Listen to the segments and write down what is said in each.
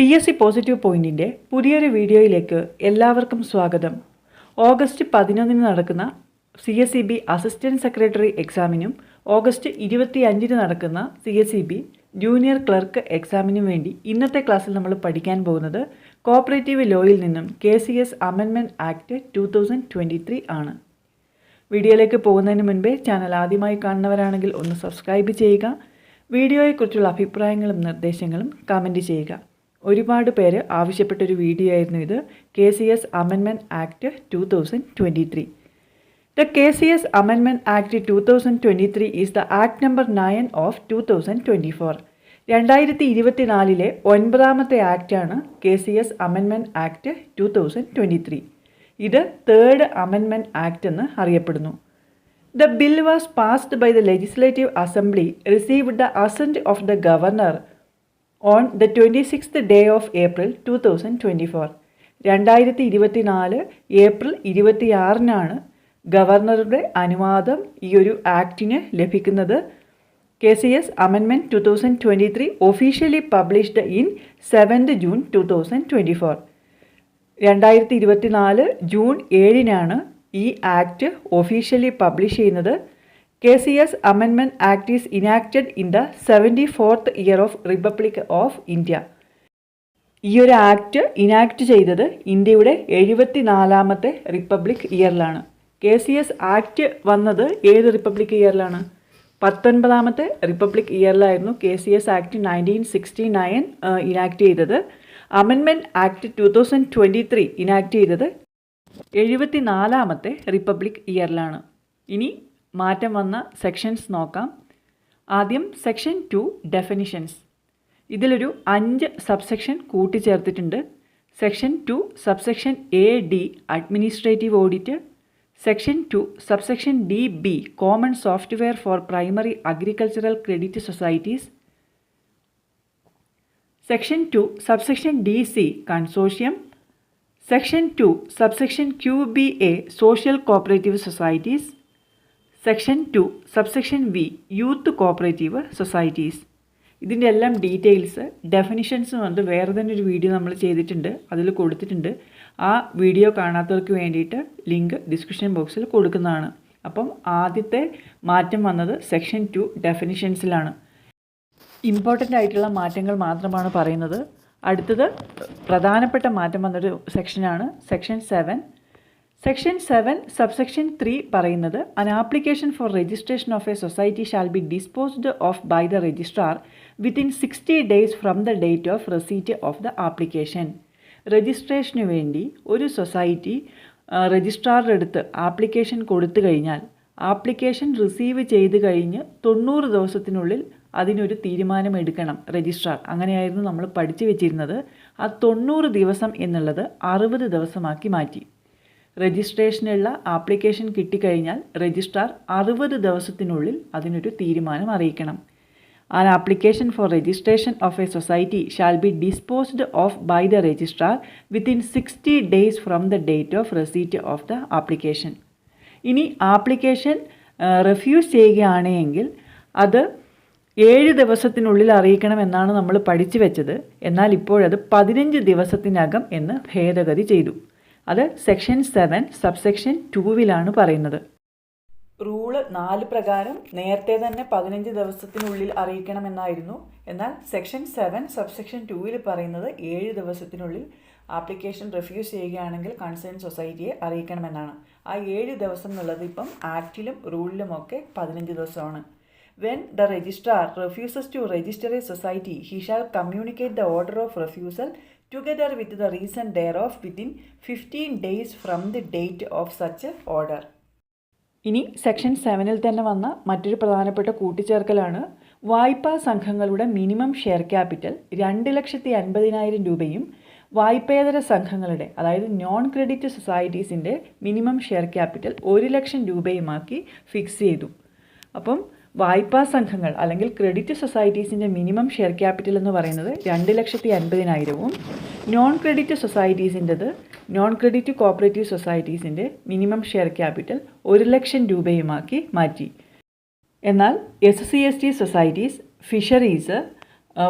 P S C positive പോയിന്റിന്റെ പുതിയൊരു വീഡിയോയിലേക്ക് എല്ലാവർക്കും സ്വാഗതം. ഓഗസ്റ്റ് പതിനൊന്നിന് നടക്കുന്ന C S C B assistant secretary എക്സാമിനും August ഇരുപത്തി അഞ്ചിന് നടക്കുന്ന C S C B junior clerk എക്സാമിനും വേണ്ടി ഇന്നത്തെ ക്ലാസ്സിൽ നമ്മൾ പഠിക്കാൻ പോകുന്നത് കോപ്പറേറ്റീവ് ലോയിൽ നിന്നും K C S അമെൻമെന്റ് act two thousand twenty three ആണ്. വീഡിയോയിലേക്ക് പോകുന്നതിന് മുൻപേ ചാനൽ ആദ്യമായി കാണുന്നവരാണെങ്കിൽ ഒന്ന് സബ്സ്ക്രൈബ് ചെയ്യുക. വീഡിയോയെക്കുറിച്ചുള്ള അഭിപ്രായങ്ങളും നിർദ്ദേശങ്ങളും കമന്റ് ചെയ്യുക. ഒരുപാട് പേര് ആവശ്യപ്പെട്ടൊരു വീഡിയോ ആയിരുന്നു ഇത്. കെ സി എസ് അമെൻമെന്റ് act two thousand twenty three the K C S അമെൻമെന്റ് act two thousand twenty three is the act number nine of two thousand twenty four രണ്ടായിരത്തി ഇരുപത്തിനാലിലെ ഒൻപതാമത്തെ ആക്റ്റാണ് കെ സി എസ് അമെൻമെന്റ് act two thousand twenty three ഇത് third അമെൻമെന്റ് act എന്ന് അറിയപ്പെടുന്നു. The bill was passed by the legislative assembly received the assent of the governor on the twenty sixth day of April two thousand twenty four രണ്ടായിരത്തി ഇരുപത്തിനാല് April ഇരുപത്തിയാറിനാണ് ഗവർണറുടെ അനുവാദം ഈ ഒരു ആക്ടിന് ലഭിക്കുന്നത്. K C S അമെൻമെന്റ് two thousand twenty three officially published in seventh June two thousand twenty four രണ്ടായിരത്തി ഇരുപത്തിനാല് ജൂൺ ഏഴിനാണ് ഈ ആക്ട് ഒഫീഷ്യലി പബ്ലിഷ് ചെയ്യുന്നത്. K C S അമെൻമെന്റ് act is enacted in the seventy fourth year of republic of India ഈ ഒരു act enact ചെയ്തത് ഇന്ത്യയുടെ എഴുപത്തി നാലാമത്തെ റിപ്പബ്ലിക് ഇയറിലാണ് കെ സി എസ് ആക്ട് വന്നത് ഏത് റിപ്പബ്ലിക് ഇയറിലാണ് പത്തൊൻപതാമത്തെ republic ഇയറിലായിരുന്നു K C S act nineteen sixty nine enact ചെയ്തത്. അമെൻമെന്റ് act two thousand twenty three enact ചെയ്തത് എഴുപത്തി നാലാമത്തെ റിപ്പബ്ലിക് ഇയറിലാണ് ഇനി മാറ്റം വന്ന സെക്ഷൻസ് നോക്കാം. ആദ്യം സെക്ഷൻ ടു ഡെഫിനിഷൻസ് ഇതിലൊരു അഞ്ച് subsection കൂട്ടിച്ചേർത്തിട്ടുണ്ട്. Section two subsection A D administrative audit section two subsection D B common software for primary agricultural credit societies section two subsection D C consortium section two subsection Q B A social cooperative societies section two subsection V youth cooperative societies ഇതിന്റെ എല്ലാം details definitions വന്നിട്ട് വേറെ തന്നെ ഒരു video നമ്മൾ ചെയ്തിട്ടുണ്ട്. അതിൽ കൊടുത്തിട്ടുണ്ട്. ആ വീഡിയോ കാണാത്തവർക്ക് വേണ്ടിയിട്ട് ലിങ്ക് ഡിസ്ക്രിപ്ഷൻ ബോക്സിൽ കൊടുക്കുന്നതാണ്. അപ്പം ആദ്യത്തെ മാറ്റം വന്നത് സെക്ഷൻ ടു ഡെഫിനിഷൻസിലാണ് ഇമ്പോർട്ടന്റ് ആയിട്ടുള്ള മാറ്റങ്ങൾ മാത്രമാണ് പറയുന്നത്. അടുത്തത് പ്രധാനപ്പെട്ട മാറ്റം വന്നൊരു സെക്ഷനാണ് section seven section seven subsection three പറയുന്നത് an application for registration of a society shall be disposed of by the registrar within sixty days from the date of receipt of the application registration വേണ്ടി ഒരു society രജിസ്ട്രാറുടെ അടുത്ത് application കൊടുത്തു കഴിഞ്ഞാൽ application receive ചെയ്ത് കഴിഞ്ഞ് തൊണ്ണൂറ് ദിവസത്തിനുള്ളിൽ അതിനൊരു തീരുമാനം എടുക്കണം രജിസ്ട്രാർ അങ്ങനെയായിരുന്നു നമ്മൾ പഠിച്ചു വെച്ചിരുന്നത്. ആ തൊണ്ണൂറ് ദിവസം എന്നുള്ളത് അറുപത് ദിവസമാക്കി മാറ്റി. രജിസ്ട്രേഷനുള്ള ആപ്ലിക്കേഷൻ കിട്ടിക്കഴിഞ്ഞാൽ രജിസ്ട്രാർ അറുപത് ദിവസത്തിനുള്ളിൽ അതിനൊരു തീരുമാനം അറിയിക്കണം. An application for registration of a society shall be disposed of by the registrar within sixty days from the date of receipt of the application ഇനി ആപ്ലിക്കേഷൻ റെഫ്യൂസ് ചെയ്യുകയാണെങ്കിൽ അത് ഏഴ് ദിവസത്തിനുള്ളിൽ അറിയിക്കണമെന്നാണ് നമ്മൾ പഠിച്ചു വെച്ചത്. എന്നാൽ ഇപ്പോഴത് പതിനഞ്ച് ദിവസത്തിനകം എന്ന് ഭേദഗതി ചെയ്തു. അത് സെക്ഷൻ സെവൻ സബ്സെക്ഷൻ ടൂവിലാണ് പറയുന്നത്. റൂൾ നാല് പ്രകാരം നേരത്തെ തന്നെ പതിനഞ്ച് ദിവസത്തിനുള്ളിൽ അറിയിക്കണമെന്നായിരുന്നു. എന്നാൽ സെക്ഷൻ സെവൻ സബ്സെക്ഷൻ ടൂവിൽ പറയുന്നത് ഏഴ് ദിവസത്തിനുള്ളിൽ ആപ്ലിക്കേഷൻ റിഫ്യൂസ് ചെയ്യുകയാണെങ്കിൽ കൺസേൺ സൊസൈറ്റിയെ അറിയിക്കണമെന്നാണ്. ആ ഏഴ് ദിവസം എന്നുള്ളത് ഇപ്പം ആക്റ്റിലും റൂളിലുമൊക്കെ പതിനഞ്ച് ദിവസമാണ്. When the registrar refuses to register a society he shall communicate the order of refusal together with the reason thereof within fifteen days from the date of such order ഇനി സെക്ഷൻ സെവനിൽ തന്നെ വന്ന മറ്റൊരു പ്രധാനപ്പെട്ട കൂട്ടിച്ചേർക്കലാണ് വായ്പാ സംഘങ്ങളുടെ മിനിമം ഷെയർ ക്യാപിറ്റൽ രണ്ട് ലക്ഷത്തി അൻപതിനായിരം രൂപയും വായ്പേതര സംഘങ്ങളുടെ അതായത് നോൺ ക്രെഡിറ്റ് സൊസൈറ്റീസിന്റെ മിനിമം ഷെയർ ക്യാപിറ്റൽ ഒരു ലക്ഷം രൂപയുമാക്കി ഫിക്സ് ചെയ്തു. അപ്പം വായ്പാ സംഘങ്ങൾ അല്ലെങ്കിൽ ക്രെഡിറ്റ് സൊസൈറ്റീസിന്റെ മിനിമം ഷെയർ ക്യാപിറ്റൽ എന്ന് പറയുന്നത് രണ്ട് ലക്ഷത്തി അൻപതിനായിരവും നോൺ ക്രെഡിറ്റ് സൊസൈറ്റീസിന്റെത് നോൺ ക്രെഡിറ്റ് കോപ്പറേറ്റീവ് സൊസൈറ്റീസിന്റെ മിനിമം ഷെയർ ക്യാപിറ്റൽ ഒരു ലക്ഷം രൂപയുമാക്കി മാറ്റി. എന്നാൽ S C S T societies fisheries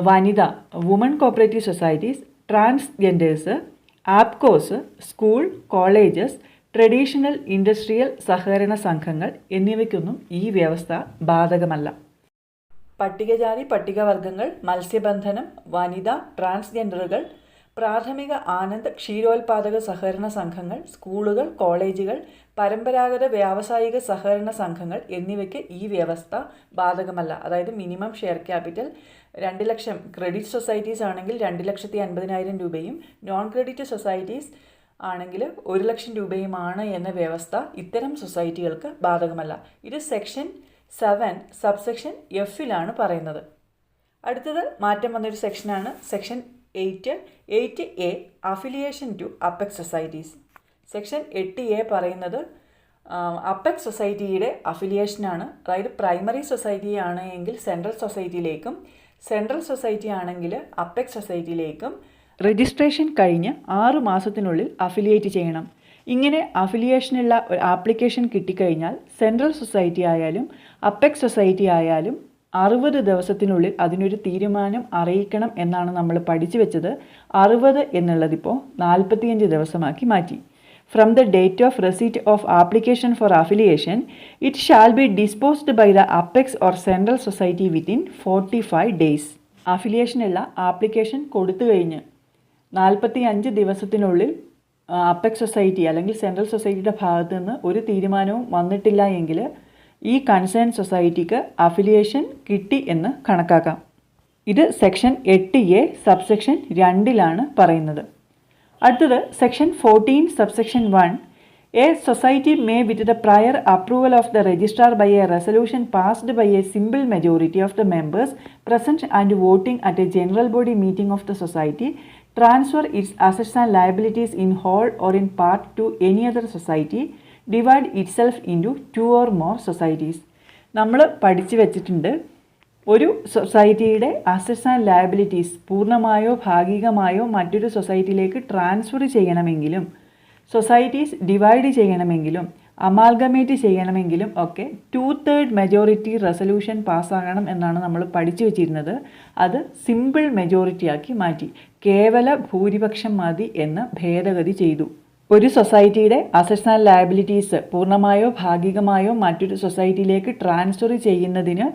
വനിത woman cooperative societies transgenders APCOS school colleges traditional industrial സഹകരണ സംഘങ്ങൾ എന്നിവയ്ക്കൊന്നും ഈ വ്യവസ്ഥ ബാധകമല്ല. പട്ടികജാതി പട്ടികവർഗങ്ങൾ മത്സ്യബന്ധനം വനിത ട്രാൻസ്ജെൻഡറുകൾ പ്രാഥമിക ആനന്ദ ക്ഷീരോത്പാദക സഹകരണ സംഘങ്ങൾ സ്കൂളുകൾ കോളേജുകൾ പരമ്പരാഗത വ്യാവസായിക സഹകരണ സംഘങ്ങൾ എന്നിവയ്ക്ക് ഈ വ്യവസ്ഥ ബാധകമല്ല. അതായത് മിനിമം ഷെയർ ക്യാപിറ്റൽ രണ്ട് ലക്ഷം. ക്രെഡിറ്റ് സൊസൈറ്റീസ് ആണെങ്കിൽ രണ്ട് ലക്ഷത്തി അൻപതിനായിരം രൂപയും നോൺ ക്രെഡിറ്റ് സൊസൈറ്റീസ് ആണെങ്കിൽ ഒരു ലക്ഷം രൂപയുമാണ് എന്ന വ്യവസ്ഥ ഇത്തരം സൊസൈറ്റികൾക്ക് ബാധകമല്ല. ഇത് സെക്ഷൻ സെവൻ സബ്സെക്ഷൻ എഫിലാണ് പറയുന്നത്. അടുത്തത് മാറ്റം വന്നൊരു സെക്ഷനാണ് section eight. Eight A affiliation to apex societies section എട്ട് എ പറയുന്നത് അപ്പെക്സ് സൊസൈറ്റിയുടെ അഫിലിയേഷനാണ് അതായത് പ്രൈമറി സൊസൈറ്റി ആണ് എങ്കിൽ സെൻട്രൽ സൊസൈറ്റിയിലേക്കും സെൻട്രൽ സൊസൈറ്റി ആണെങ്കിൽ അപ്പെക്സ് സൊസൈറ്റിയിലേക്കും രജിസ്ട്രേഷൻ കഴിഞ്ഞ് ആറ് മാസത്തിനുള്ളിൽ അഫിലിയേറ്റ് ചെയ്യണം. ഇങ്ങനെ അഫിലിയേഷനുള്ള ഒരു ആപ്ലിക്കേഷൻ കിട്ടിക്കഴിഞ്ഞാൽ സെൻട്രൽ സൊസൈറ്റി ആയാലും അപ്പെക്സ് സൊസൈറ്റി ആയാലും അറുപത് ദിവസത്തിനുള്ളിൽ അതിനൊരു തീരുമാനം അറിയിക്കണം എന്നാണ് നമ്മൾ പഠിച്ചു വെച്ചത്. അറുപത് എന്നുള്ളതിപ്പോൾ നാൽപ്പത്തിയഞ്ച് ദിവസമാക്കി മാറ്റി. From the date of receipt of application for affiliation it shall be disposed by the apex or central society within forty five days അഫിലിയേഷനുള്ള application കൊടുത്തു കഴിഞ്ഞ് നാൽപ്പത്തി അഞ്ച് ദിവസത്തിനുള്ളിൽ അപ്പെക്സ് സൊസൈറ്റി അല്ലെങ്കിൽ സെൻട്രൽ സൊസൈറ്റിയുടെ ഭാഗത്തു നിന്ന് ഒരു തീരുമാനവും വന്നിട്ടില്ല എങ്കിൽ ഈ കൺസേൺ സൊസൈറ്റിക്ക് അഫിലിയേഷൻ കിട്ടി എന്ന് കണക്കാക്കാം. ഇത് സെക്ഷൻ എട്ട് എ സബ്സെക്ഷൻ രണ്ടിലാണ് പറയുന്നത്. അടുത്തത് section fourteen subsection one a society may with the prior approval of the registrar by a resolution passed by a simple majority of the members present and voting at a general body meeting of the society transfer its assets and liabilities in whole or in part to any other society divide itself into two or more societies നമ്മൾ പഠിച്ചു വെച്ചിട്ടുണ്ട് ഒരു സൊസൈറ്റിയുടെ assets and liabilities പൂർണമായോ ഭാഗികമായോ മറ്റൊരു സൊസൈറ്റിയിലേക്ക് transfer ചെയ്യണമെങ്കിലും സൊസൈറ്റീസ് ഡിവൈഡ് ചെയ്യണമെങ്കിലും അമാൽഗമേറ്റ് ചെയ്യണമെങ്കിലും ഒക്കെ ടു തേർഡ് മെജോറിറ്റി റെസൊല്യൂഷൻ പാസ്സാകണം എന്നാണ് നമ്മൾ പഠിച്ചു വെച്ചിരുന്നത്. അത് സിമ്പിൾ മെജോറിറ്റിയാക്കി മാറ്റി. കേവല ഭൂരിപക്ഷം മതി എന്ന് ഭേദഗതി ചെയ്തു. ഒരു സൊസൈറ്റിയുടെ അസറ്റ്സ് ആൻഡ് ലയബിലിറ്റീസ് പൂർണമായോ ഭാഗികമായോ മറ്റൊരു സൊസൈറ്റിയിലേക്ക് ട്രാൻസ്ഫർ ചെയ്യുന്നതിന്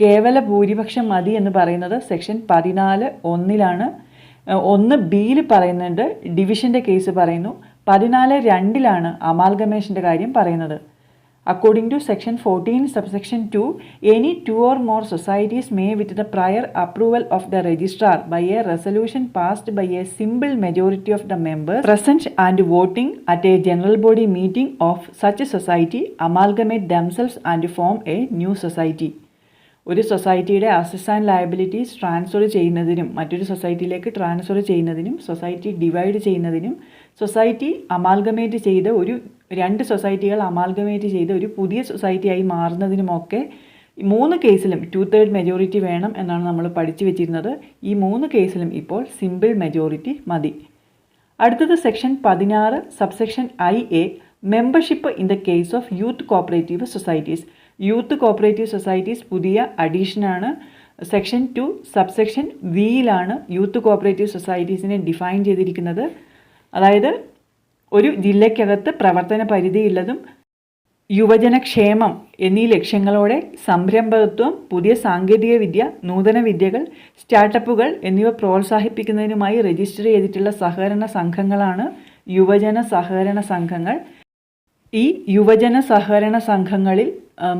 കേവല ഭൂരിപക്ഷം മതി എന്ന് പറയുന്നത് സെക്ഷൻ പതിനാല് ഒന്നിലാണ്. ഒന്ന് ബിയിൽ പറയുന്നുണ്ട്. ഡിവിഷന്റെ കേസ് പറയുന്നു. പതിനാല് രണ്ടിലാണ് അമാൽഗമേഷന്റെ കാര്യം പറയുന്നത്. According to section fourteen subsection two any two or more societies may with the prior approval of the registrar by a resolution passed by a simple majority of the members present and voting at a general body meeting of such society amalgamate themselves and form a new society ഒരു സൊസൈറ്റിയുടെ അസസ് and liabilities transfer ചെയ്യുന്നതിനും മറ്റൊരു സൊസൈറ്റിയിലേക്ക് transfer ചെയ്യുന്നതിനും society divide ചെയ്യുന്നതിനും society amalgamate ചെയ്ത ഒരു രണ്ട് സൊസൈറ്റികൾ അമാൽഗമേറ്റ് ചെയ്ത ഒരു പുതിയ സൊസൈറ്റിയായി മാറുന്നതിനുമൊക്കെ മൂന്ന് കേസിലും ടു തേർഡ് മെജോറിറ്റി വേണം എന്നാണ് നമ്മൾ പഠിച്ചു വെച്ചിരുന്നത്. ഈ മൂന്ന് കേസിലും ഇപ്പോൾ സിമ്പിൾ മെജോറിറ്റി മതി. അടുത്തത് സെക്ഷൻ പതിനാറ് subsection I A membership in the case of youth cooperative societies youth cooperative societies പുതിയ അഡീഷനാണ് സെക്ഷൻ ടു സബ്സെക്ഷൻ വിയിലാണ് യൂത്ത് കോപ്പറേറ്റീവ് സൊസൈറ്റീസിനെ ഡിഫൈൻ ചെയ്തിരിക്കുന്നത്. അതായത് ഒരു ജില്ലയ്ക്കകത്ത് പ്രവർത്തന പരിധിയുള്ളതും യുവജനക്ഷേമം എന്നീ ലക്ഷ്യങ്ങളോടെ സംരംഭകത്വം പുതിയ സാങ്കേതിക വിദ്യ നൂതന വിദ്യകൾ സ്റ്റാർട്ടപ്പുകൾ എന്നിവ പ്രോത്സാഹിപ്പിക്കുന്നതിനുമായി രജിസ്റ്റർ ചെയ്തിട്ടുള്ള സഹകരണ സംഘങ്ങളാണ് യുവജന സഹകരണ സംഘങ്ങൾ. ഈ യുവജന സഹകരണ സംഘങ്ങളിൽ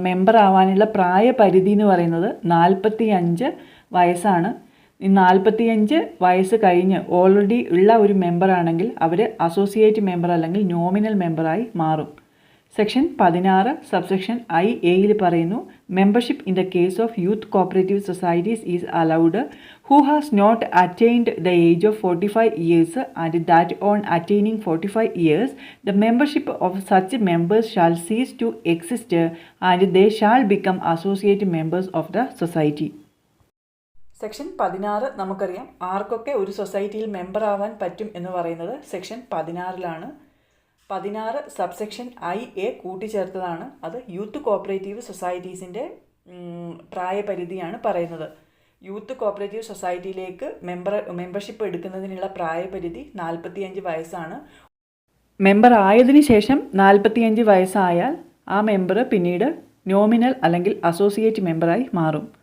മെമ്പർ ആവാനുള്ള പ്രായപരിധി എന്ന് പറയുന്നത് നാൽപ്പത്തി അഞ്ച് വയസ്സാണ്. നാൽപ്പത്തിയഞ്ച് വയസ്സ് കഴിഞ്ഞ് ഓൾറെഡി ഉള്ള ഒരു മെമ്പറാണെങ്കിൽ അവർ അസോസിയേറ്റ് മെമ്പർ അല്ലെങ്കിൽ നോമിനൽ മെമ്പറായി മാറും. സെക്ഷൻ പതിനാറ് സബ്സെക്ഷൻ ഐ എയിൽ പറയുന്നു membership in the case of youth cooperative societies is allowed who has not attained the age of forty five years and that on attaining forty five years the membership of such members shall cease to exist and they shall become associate members of the society section പതിനാറ് നമുക്കറിയാം. ആർക്കൊക്കെ ഒരു സൊസൈറ്റിയിൽ member ആവാൻ പറ്റും എന്ന് പറയുന്നത് section പതിനാറിലാണ്. പതിനാറ് സബ്സെക്ഷൻ ഐ എ കൂട്ടിച്ചേർത്തതാണ്. അത് യൂത്ത് കോപ്പറേറ്റീവ് സൊസൈറ്റീസിന്റെ പ്രായപരിധിയാണ് പറയുന്നത്. യൂത്ത് കോപ്പറേറ്റീവ് സൊസൈറ്റിയിലേക്ക് മെമ്പർ മെമ്പർഷിപ്പ് എടുക്കുന്നതിനുള്ള പ്രായപരിധി നാൽപ്പത്തിയഞ്ച് വയസ്സാണ്. മെമ്പർ ആയതിനു ശേഷം നാൽപ്പത്തിയഞ്ച് വയസ്സായാൽ ആ മെമ്പർ പിന്നീട് നോമിനൽ അല്ലെങ്കിൽ അസോസിയേറ്റ് മെമ്പറായി മാറും.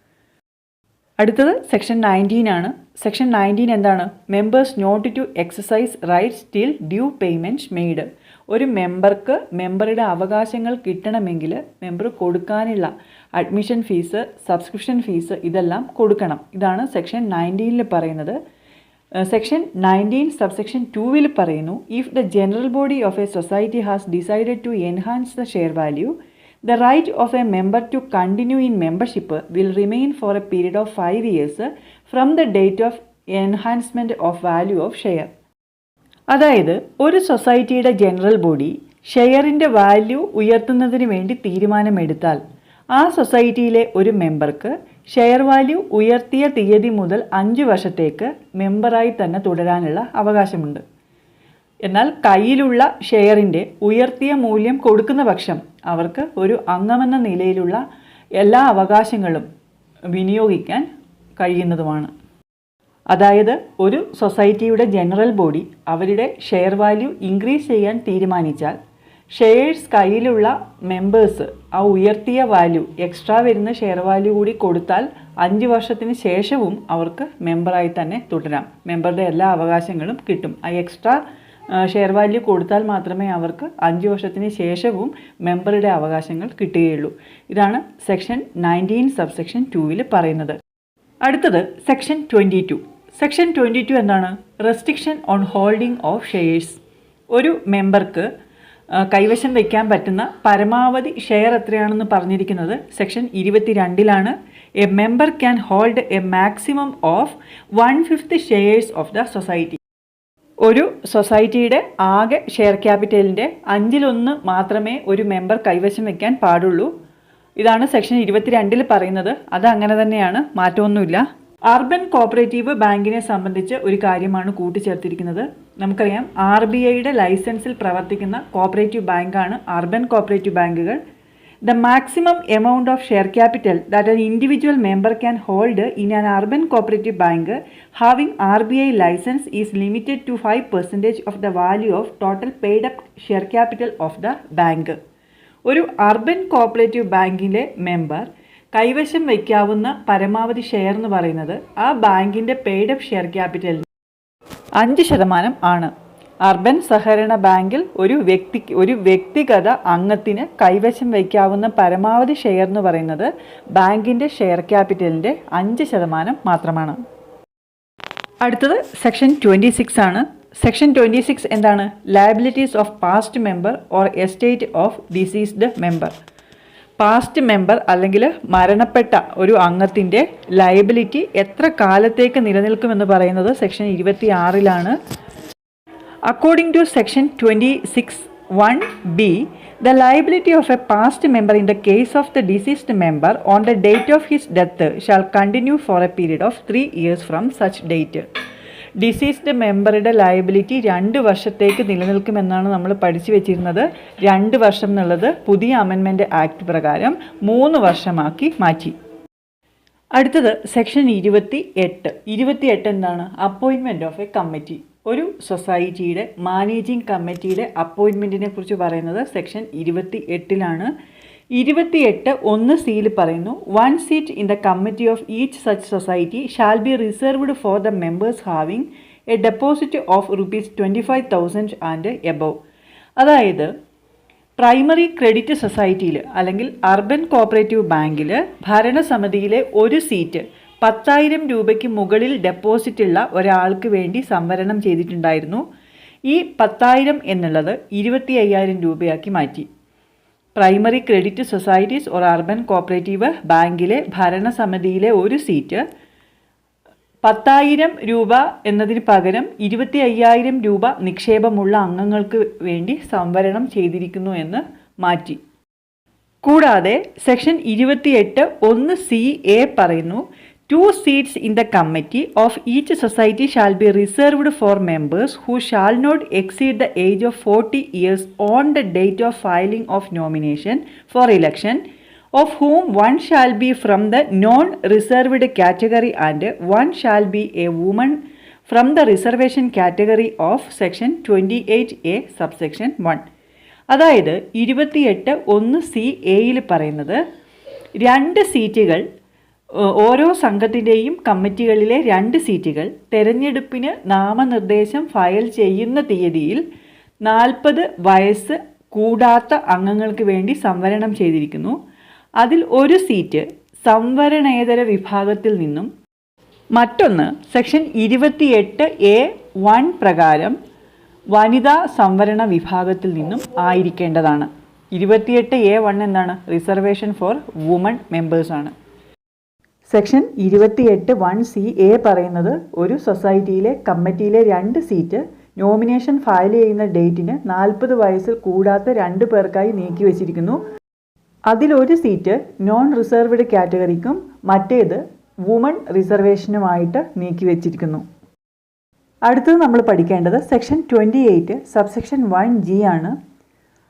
അടുത്തത് സെക്ഷൻ നയന്റീൻ ആണ്. സെക്ഷൻ നയന്റീൻ എന്താണ്? Members not to exercise rights till due payment made ഒരു മെമ്പർക്ക് മെമ്പറുടെ അവകാശങ്ങൾ കിട്ടണമെങ്കിൽ മെമ്പർ കൊടുക്കാനുള്ള അഡ്മിഷൻ ഫീസ് സബ്സ്ക്രിപ്ഷൻ ഫീസ് ഇതെല്ലാം കൊടുക്കണം. ഇതാണ് സെക്ഷൻ നയന്റീനിൽ പറയുന്നത്. സെക്ഷൻ നയന്റീൻ സബ്സെക്ഷൻ ടൂവിൽ പറയുന്നു if the general body of a society has decided to enhance the share value The right of a member to continue in membership will remain for a period of five years from the date of enhancement of value of share അതായത് ഒരു സൊസൈറ്റിയുടെ general body ഷെയറിന്റെ value ഉയർത്തുന്നതിന് വേണ്ടി തീരുമാനമെടുത്താൽ ആ സൊസൈറ്റിയിലെ ഒരു മെമ്പർക്ക് share value ഉയർത്തിയ തീയതി മുതൽ അഞ്ച് വർഷത്തേക്ക് മെമ്പറായി തന്നെ തുടരാനുള്ള അവകാശമുണ്ട്. എന്നാൽ കയ്യിലുള്ള ഷെയറിന്റെ ഉയർത്തിയ മൂല്യം കൊടുക്കുന്ന പക്ഷം അവർക്ക് ഒരു അംഗമെന്ന നിലയിലുള്ള എല്ലാ അവകാശങ്ങളും വിനിയോഗിക്കാൻ കഴിയുന്നതുമാണ്. അതായത് ഒരു സൊസൈറ്റിയുടെ ജനറൽ ബോഡി അവരുടെ ഷെയർ വാല്യൂ ഇൻക്രീസ് ചെയ്യാൻ തീരുമാനിച്ചാൽ ഷെയർസ് കയ്യിലുള്ള മെമ്പേഴ്സ് ആ ഉയർത്തിയ വാല്യൂ എക്സ്ട്രാ വരുന്ന ഷെയർ വാല്യൂ കൂടി കൊടുത്താൽ അഞ്ച് വർഷത്തിന് ശേഷവും അവർക്ക് മെമ്പറായി തന്നെ തുടരാം. മെമ്പറുടെ എല്ലാ അവകാശങ്ങളും കിട്ടും. ആ എക്സ്ട്രാ ഷെയർ വാല്യൂ കൊടുത്താൽ മാത്രമേ അവർക്ക് അഞ്ച് വർഷത്തിന് ശേഷവും മെമ്പറുടെ അവകാശങ്ങൾ കിട്ടുകയുള്ളൂ. ഇതാണ് സെക്ഷൻ നയന്റീൻ സബ്സെക്ഷൻ ടൂവിൽ പറയുന്നത്. അടുത്തത് section twenty two section twenty two എന്താണ്? Restriction on holding of shares ഒരു മെമ്പർക്ക് കൈവശം വയ്ക്കാൻ പറ്റുന്ന പരമാവധി ഷെയർ എത്രയാണെന്ന് പറഞ്ഞിരിക്കുന്നത് സെക്ഷൻ ഇരുപത്തി രണ്ടിലാണ് a member can hold a maximum of one fifth shares of the society ഒരു സൊസൈറ്റിയുടെ ആകെ ഷെയർ ക്യാപിറ്റലിന്റെ അഞ്ചിലൊന്ന് മാത്രമേ ഒരു മെമ്പർ കൈവശം വയ്ക്കാൻ പാടുള്ളൂ. ഇതാണ് സെക്ഷൻ ഇരുപത്തിരണ്ടിൽ പറയുന്നത്. അത് അങ്ങനെ തന്നെയാണ്. മാറ്റമൊന്നുമില്ല. അർബൻ കോപ്പറേറ്റീവ് ബാങ്കിനെ സംബന്ധിച്ച് ഒരു കാര്യമാണ് കൂട്ടിച്ചേർത്തിരിക്കുന്നത്. നമുക്കറിയാം ആർ ബി ഐയുടെ ലൈസൻസിൽ പ്രവർത്തിക്കുന്ന കോപ്പറേറ്റീവ് ബാങ്കാണ് അർബൻ കോപ്പറേറ്റീവ് ബാങ്കുകൾ. The maximum amount of share capital that an individual member can hold in an urban cooperative bank having RBI license is limited to 5% of the value of total paid up share capital of the bank. ഒരു urban cooperative ബാങ്കിലെ member കൈവശം വയ്ക്കാവുന്ന പരമാവധി share എന്ന് പറയുന്നത് ആ ബാങ്കിന്റെ paid up share ക്യാപിറ്റലിന് അഞ്ച് ശതമാനം ആണ് അർബൻ സഹകരണ ബാങ്കിൽ ഒരു വ്യക്തി ഒരു വ്യക്തിഗത അംഗത്തിന് കൈവശം വയ്ക്കാവുന്ന പരമാവധി ഷെയർ എന്ന് പറയുന്നത് ബാങ്കിന്റെ ഷെയർ ക്യാപിറ്റലിന്റെ അഞ്ച് ശതമാനം മാത്രമാണ്. അടുത്തത് സെക്ഷൻ ട്വന്റി സിക്സ് ആണ്. സെക്ഷൻ ട്വന്റി സിക്സ് എന്താണ്? Liabilities of past member or estate of deceased member past member അല്ലെങ്കിൽ മരണപ്പെട്ട ഒരു അംഗത്തിന്റെ ലയബിലിറ്റി എത്ര കാലത്തേക്ക് നിലനിൽക്കുമെന്ന് പറയുന്നത് സെക്ഷൻ ഇരുപത്തി ആറിലാണ് According to section 26 1b the liability of a past member in the case of the deceased member on the date of his death shall continue for a period of 3 years from such date. Deceased മെമ്പറുടെ liability രണ്ട് വർഷത്തേക്ക് നിലനിൽക്കുമെന്നാണ് നമ്മൾ പഠിച്ചു വെച്ചിരുന്നത്. രണ്ട് വർഷം എന്നുള്ളത് പുതിയ അമെൻമെന്റ് act പ്രകാരം മൂന്ന് വർഷമാക്കി മാറ്റി. അടുത്തത് സെക്ഷൻ ഇരുപത്തി എട്ട് ഇരുപത്തി എട്ട് എന്താണ്? അപ്പോയിൻമെന്റ് ഓഫ് എ കമ്മിറ്റി ഒരു സൊസൈറ്റിയുടെ മാനേജിംഗ് കമ്മിറ്റിയുടെ അപ്പോയിൻമെന്റിനെ കുറിച്ച് പറയുന്നത് സെക്ഷൻ ഇരുപത്തി എട്ടിലാണ് ഇരുപത്തിയെട്ട് ഒന്ന് സിയിൽ പറയുന്നു one seat in the committee of each such society shall be reserved for the members having a deposit of rupees twenty five thousand and above അതായത് പ്രൈമറി ക്രെഡിറ്റ് സൊസൈറ്റിയിൽ അല്ലെങ്കിൽ അർബൻ കോപ്പറേറ്റീവ് ബാങ്കിൽ ഭരണസമിതിയിലെ ഒരു സീറ്റ് പത്തായിരം രൂപയ്ക്ക് മുകളിൽ ഡെപ്പോസിറ്റുള്ള ഒരാൾക്ക് വേണ്ടി സംവരണം ചെയ്തിട്ടുണ്ടായിരുന്നു. ഈ പത്തായിരം എന്നുള്ളത് ഇരുപത്തി അയ്യായിരം രൂപയാക്കി മാറ്റി. Primary credit societies or urban cooperative ബാങ്കിലെ ഭരണസമിതിയിലെ ഒരു സീറ്റ്. പത്തായിരം രൂപ എന്നതിന് പകരം ഇരുപത്തി അയ്യായിരം രൂപ നിക്ഷേപമുള്ള അംഗങ്ങൾക്ക് വേണ്ടി സംവരണം ചെയ്തിരിക്കുന്നു എന്ന് മാറ്റി. കൂടാതെ സെക്ഷൻ ഇരുപത്തിയെട്ട് ഒന്ന് സി എ പറയുന്നു Two seats in the committee of each society shall be reserved for members who shall not exceed the age of 40 years on the date of filing of nomination for election of whom one shall be from the non-reserved category and one shall be a woman from the reservation category of section 28A subsection 1. അതായത് ഇരുപത്തിയെട്ട് ഒന്ന് C എയിൽ പറയുന്നത് രണ്ട് സീറ്റുകൾ ഓരോ സംഘത്തിന്റെയും കമ്മിറ്റികളിലെ രണ്ട് സീറ്റുകൾ തെരഞ്ഞെടുപ്പിന് നാമനിർദ്ദേശം ഫയൽ ചെയ്യുന്ന തീയതിയിൽ നാൽപ്പത് വയസ്സ് കൂടാത്ത അംഗങ്ങൾക്ക് വേണ്ടി സംവരണം ചെയ്തിരിക്കുന്നു. അതിൽ ഒരു സീറ്റ് സംവരണേതര വിഭാഗത്തിൽ നിന്നും മറ്റൊന്ന് സെക്ഷൻ ഇരുപത്തിയെട്ട് എ വൺ പ്രകാരം വനിതാ സംവരണ വിഭാഗത്തിൽ നിന്നും ആയിരിക്കേണ്ടതാണ്. ഇരുപത്തിയെട്ട് എ വൺ എന്താണ്? റിസർവേഷൻ ഫോർ വുമൺ മെമ്പേഴ്സാണ് സെക്ഷൻ ഇരുപത്തിയെട്ട് വൺ സി എ പറയുന്നത് ഒരു സൊസൈറ്റിയിലെ കമ്മിറ്റിയിലെ രണ്ട് സീറ്റ് നോമിനേഷൻ ഫയൽ ചെയ്യുന്ന ഡേറ്റിന് നാൽപ്പത് വയസ്സിൽ കൂടാത്ത രണ്ട് പേർക്കായി നീക്കി വച്ചിരിക്കുന്നു. അതിലൊരു സീറ്റ് നോൺ റിസർവ്ഡ് കാറ്റഗറിക്കും മറ്റേത് വുമൺ റിസർവേഷനുമായിട്ട് നീക്കി വച്ചിരിക്കുന്നു. അടുത്തത് നമ്മൾ പഠിക്കേണ്ടത് section twenty eight subsection one G ആണ്.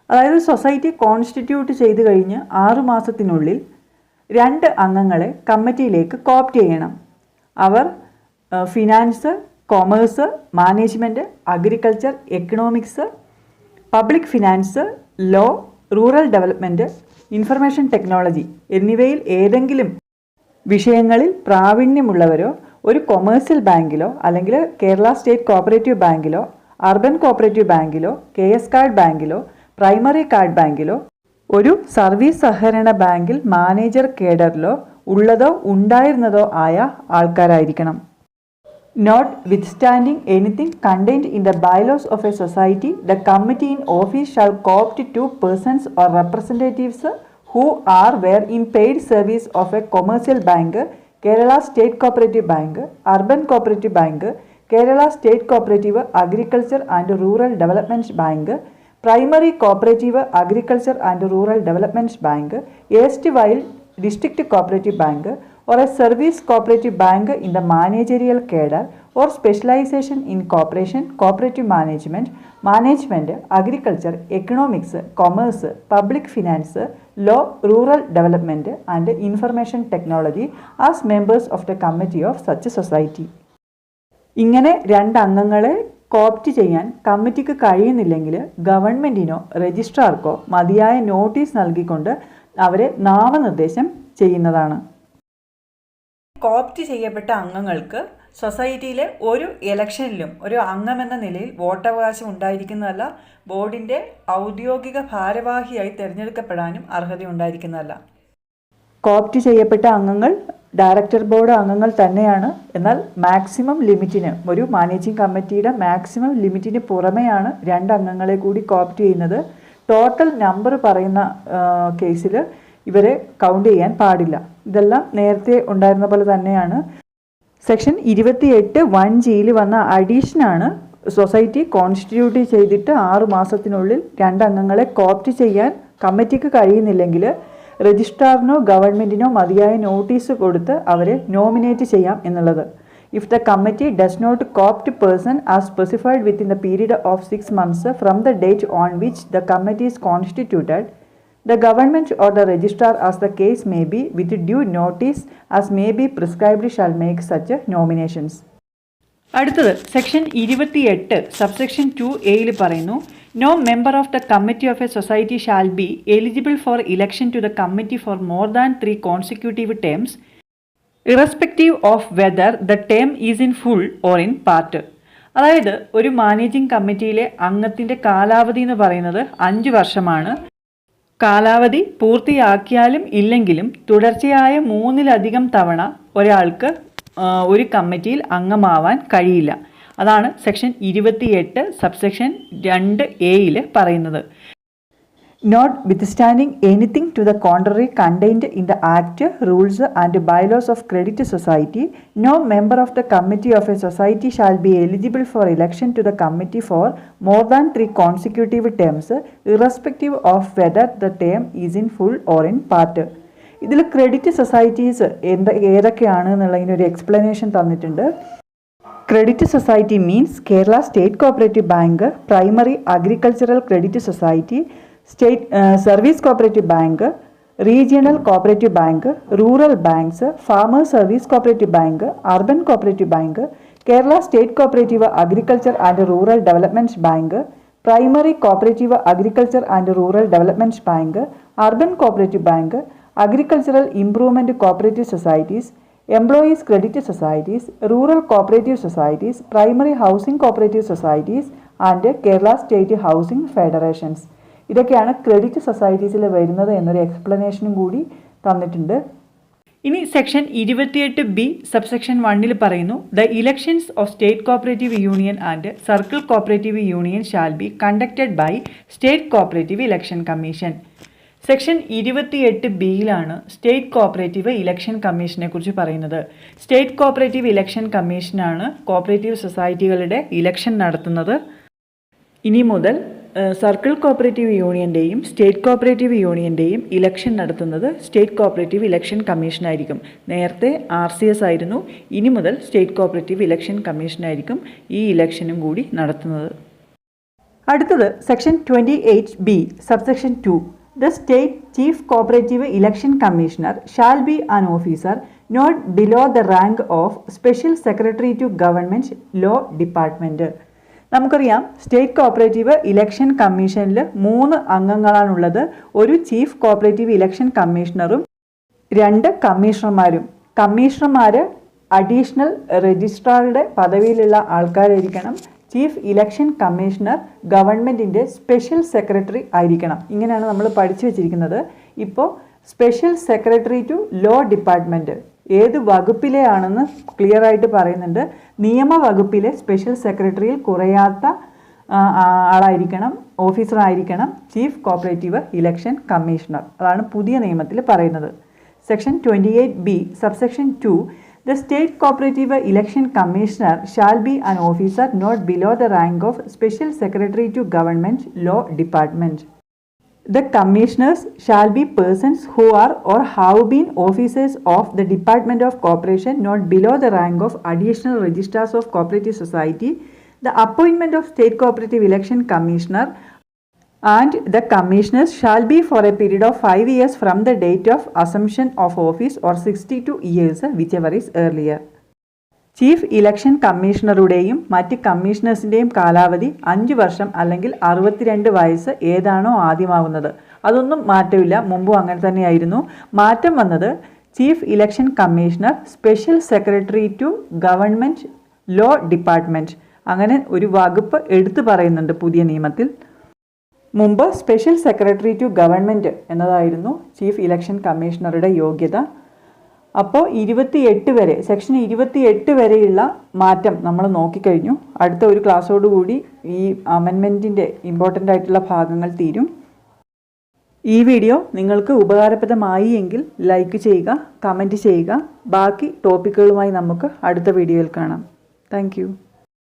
അതായത് സൊസൈറ്റി കോൺസ്റ്റിറ്റ്യൂട്ട് ചെയ്ത് കഴിഞ്ഞ് ആറു മാസത്തിനുള്ളിൽ രണ്ട് അംഗങ്ങളെ കമ്മിറ്റിയിലേക്ക് കോപ്റ്റ് ചെയ്യണം. അവർ finance commerce management agriculture economics public finance law rural development information technology എന്നിവയിൽ ഏതെങ്കിലും വിഷയങ്ങളിൽ പ്രാവീണ്യമുള്ളവരോ ഒരു കൊമേഴ്സ്യൽ ബാങ്കിലോ അല്ലെങ്കിൽ കേരള സ്റ്റേറ്റ് കോപ്പറേറ്റീവ് ബാങ്കിലോ അർബൻ കോപ്പറേറ്റീവ് ബാങ്കിലോ കെ എസ് കാർഡ് ബാങ്കിലോ പ്രൈമറി കാർഡ് ബാങ്കിലോ ഒരു സർവീസ് സഹകരണ ബാങ്കിൽ മാനേജർ കേഡറിലോ ഉള്ളതോ ഉണ്ടായിരുന്നതോ ആയ ആൾക്കാരായിരിക്കണം notwithstanding anything contained in the bylaws of a society, the committee in office shall co-opt two persons or representatives who are were in paid service of a commercial bank, Kerala State Cooperative Bank, Urban Cooperative Bank, Kerala State Cooperative Agriculture and Rural Development primary cooperative agriculture and rural development bank east while district cooperative bank or a service cooperative bank in the managerial cadre or specialization in cooperation cooperative management management agriculture economics commerce public finance law rural development and information technology as members of the committee of such society ഇങ്ങനെ രണ്ട് അംഗങ്ങളെ co-opt ചെയ്യാൻ കമ്മിറ്റിക്ക് കഴിയുന്നില്ലെങ്കിൽ ഗവൺമെന്റിനോ രജിസ്ട്രാർക്കോ മതിയായ notice നൽകിക്കൊണ്ട് അവരെ നാമനിർദ്ദേശം ചെയ്യുന്നതാണ്. കോപ്റ്റ് ചെയ്യപ്പെട്ട അംഗങ്ങൾക്ക് സൊസൈറ്റിയിലെ ഒരു ഇലക്ഷനിലും ഒരു അംഗമെന്ന നിലയിൽ വോട്ടവകാശം ഉണ്ടായിരിക്കുന്നതല്ല ബോർഡിന്റെ ഔദ്യോഗിക ഭാരവാഹിയായി തിരഞ്ഞെടുക്കപ്പെടാനും അർഹതയുണ്ടായിരിക്കുന്നതല്ല. കോപ്റ്റ് ചെയ്യപ്പെട്ട അംഗങ്ങൾ ഡയറക്ടർ ബോർഡ് അംഗങ്ങൾ തന്നെയാണ്. എന്നാൽ മാക്സിമം ലിമിറ്റിന് ഒരു മാനേജിംഗ് കമ്മിറ്റിയുടെ മാക്സിമം ലിമിറ്റിന് പുറമെയാണ് രണ്ട് അംഗങ്ങളെ കൂടി കോപ്റ്റ് ചെയ്യുന്നത്. ടോട്ടൽ നമ്പർ പറയുന്ന കേസിൽ ഇവരെ കൗണ്ട് ചെയ്യാൻ പാടില്ല. ഇതെല്ലാം നേരത്തെ ഉണ്ടായിരുന്ന പോലെ തന്നെയാണ്. സെക്ഷൻ ഇരുപത്തിയെട്ട് വൺ ജിയിൽ വന്ന അഡീഷനാണ് സൊസൈറ്റി കോൺസ്റ്റിറ്റ്യൂട്ട് ചെയ്തിട്ട് ആറു മാസത്തിനുള്ളിൽ രണ്ട് അംഗങ്ങളെ കോപ്റ്റ് ചെയ്യാൻ കമ്മിറ്റിക്ക് കഴിയുന്നില്ലെങ്കിൽ രജിസ്ട്രാറിനോ ഗവൺമെന്റിനോ മതിയായ നോട്ടീസ് കൊടുത്ത് അവരെ നോമിനേറ്റ് ചെയ്യാം എന്നുള്ളത്. If the committee does not coopt person are specified within the period of six months from the date on which the committee is constituted the government or the registrar as the case may be with due notice as may be prescribed shall make such nominations അടുത്തത് section ഇരുപത്തിയെട്ട് subsection two എയിൽ പറയുന്നു no member of the committee of a society shall be eligible for election to the committee for more than three consecutive terms irrespective of whether the term is in full or in part അതായത് ഒരു managing കമ്മിറ്റിയിലെ അംഗത്തിന്റെ കാലാവധി എന്ന് പറയുന്നത് അഞ്ച് വർഷമാണ്. കാലാവധി പൂർത്തിയാക്കിയാലും ഇല്ലെങ്കിലും തുടർച്ചയായ മൂന്നിലധികം തവണ ഒരാൾക്ക് ഒരു കമ്മിറ്റിയിൽ അംഗമാവാൻ കഴിയില്ല. അതാണ് സെക്ഷൻ ഇരുപത്തിയെട്ട് സബ്സെക്ഷൻ രണ്ട് എയിൽ പറയുന്നത്. Notwithstanding anything to the contrary contained in the act rules and bylaws of credit society no member of the committee of a society shall be eligible for election to the committee for more than three consecutive terms irrespective of whether the term is in full or in part ഇതിൽ credit societies എന്ത് ഏതൊക്കെയാണ് എന്നുള്ളതിനൊരു explanation തന്നിട്ടുണ്ട്. Credit Society means Kerala State Cooperative Bank, Primary Agricultural Credit Society, State uh, Service Cooperative Bank, Regional Cooperative Bank, Rural Banks, Farmer Service Cooperative Bank, Urban Cooperative Bank, Kerala State Cooperative Agriculture and Rural Development Bank, Primary Cooperative Agriculture and Rural Development Bank, Urban Cooperative Bank, Agricultural Improvement Cooperative Societies, employees credit societies rural cooperative societies primary housing cooperative societies and Kerala state housing federations ഇതൊക്കെയാണ് credit സൊസൈറ്റീസിൽ വരുന്നത് എന്നൊരു എക്സ്പ്ലനേഷനും കൂടി തന്നിട്ടുണ്ട്. ഇനി section ഇരുപത്തിയെട്ട് B subsection വണ്ണിൽ പറയുന്നു the elections of state cooperative union and circle cooperative union shall be conducted by state cooperative election commission section ഇരുപത്തിയെട്ട് ബിയിലാണ് സ്റ്റേറ്റ് കോപ്പറേറ്റീവ് ഇലക്ഷൻ കമ്മീഷനെ കുറിച്ച് പറയുന്നത്. സ്റ്റേറ്റ് കോപ്പറേറ്റീവ് ഇലക്ഷൻ കമ്മീഷനാണ് കോപ്പറേറ്റീവ് സൊസൈറ്റികളുടെ ഇലക്ഷൻ നടത്തുന്നത്. ഇനി മുതൽ സർക്കിൾ കോപ്പറേറ്റീവ് യൂണിയന്റെയും സ്റ്റേറ്റ് കോപ്പറേറ്റീവ് യൂണിയന്റെയും ഇലക്ഷൻ നടത്തുന്നത് സ്റ്റേറ്റ് കോപ്പറേറ്റീവ് ഇലക്ഷൻ കമ്മീഷനായിരിക്കും. നേരത്തെ ആർ സി എസ് ആയിരുന്നു. ഇനി മുതൽ സ്റ്റേറ്റ് കോപ്പറേറ്റീവ് ഇലക്ഷൻ കമ്മീഷനായിരിക്കും ഈ ഇലക്ഷനും കൂടി നടത്തുന്നത്. അടുത്തത് section twenty eight B subsection two. The state chief cooperative election commissioner shall be an officer not below the rank of special secretary to government law department നമുക്കറിയാം സ്റ്റേറ്റ് കോപ്പറേറ്റീവ് ഇലക്ഷൻ കമ്മീഷനിൽ മൂന്ന് അംഗങ്ങളാണുള്ളത്. ഒരു ചീഫ് കോപ്പറേറ്റീവ് ഇലക്ഷൻ കമ്മീഷണറും രണ്ട് കമ്മീഷണർമാരും. കമ്മീഷണർമാർ additional രജിസ്ട്രാറുടെ പദവിയിലുള്ള ആൾക്കാരായിരിക്കണം. ചീഫ് ഇലക്ഷൻ കമ്മീഷണർ ഗവൺമെന്റിന്റെ സ്പെഷ്യൽ സെക്രട്ടറി ആയിരിക്കണം. ഇങ്ങനെയാണ് നമ്മൾ പഠിച്ചു വെച്ചിരിക്കുന്നത്. ഇപ്പോൾ special secretary to law department ഏത് വകുപ്പിലെ ആണെന്ന് ക്ലിയർ ആയിട്ട് പറയുന്നുണ്ട്. നിയമ വകുപ്പിലെ സ്പെഷ്യൽ സെക്രട്ടറിയിൽ കുറയാത്ത ആളായിരിക്കണം ഓഫീസർ ആയിരിക്കണം ചീഫ് കോപ്പറേറ്റീവ് ഇലക്ഷൻ കമ്മീഷണർ. അതാണ് പുതിയ നിയമത്തിൽ പറയുന്നത്. Section twenty eight B subsection two The State Cooperative Election Commissioner shall be an officer not below the rank of Special Secretary to Government Law Department. The commissioners shall be persons who are or have been officers of the Department of Cooperation not below the rank of Additional Registrars of Cooperative Society. The appointment of State Cooperative Election Commissioner and the commissioners shall be for a period of 5 years from the date of assumption of office or 62 years whichever is earlier. Chief election കമ്മീഷണറുടെയും മറ്റ് കമ്മീഷണേഴ്സിന്റെയും കാലാവധി അഞ്ച് വർഷം അല്ലെങ്കിൽ അറുപത്തിരണ്ട് വയസ്സ് ഏതാണോ ആദ്യമാവുന്നത്. അതൊന്നും മാറ്റമില്ല മുമ്പും അങ്ങനെ തന്നെയായിരുന്നു. മാറ്റം വന്നത് chief election commissioner special secretary to government law department അങ്ങനെ ഒരു വകുപ്പ് എടുത്തു പറയുന്നുണ്ട് പുതിയ നിയമത്തിൽ. മുമ്പ് സ്പെഷ്യൽ സെക്രട്ടറി ടു ഗവൺമെന്റ് എന്നതായിരുന്നു ചീഫ് ഇലക്ഷൻ കമ്മീഷണറുടെ യോഗ്യത. അപ്പോൾ ഇരുപത്തിയെട്ട് വരെ സെക്ഷൻ ഇരുപത്തിയെട്ട് വരെയുള്ള മാറ്റം നമ്മൾ നോക്കിക്കഴിഞ്ഞു. അടുത്ത ഒരു ക്ലാസ്സോടുകൂടി ഈ അമെൻമെന്റിന്റെ ഇമ്പോർട്ടന്റ് ആയിട്ടുള്ള ഭാഗങ്ങൾ തീരും. ഈ വീഡിയോ നിങ്ങൾക്ക് ഉപകാരപ്രദമായി എങ്കിൽ ലൈക്ക് ചെയ്യുക കമന്റ് ചെയ്യുക. ബാക്കി ടോപ്പിക്കുകളുമായി നമുക്ക് അടുത്ത വീഡിയോയിൽ കാണാം. താങ്ക്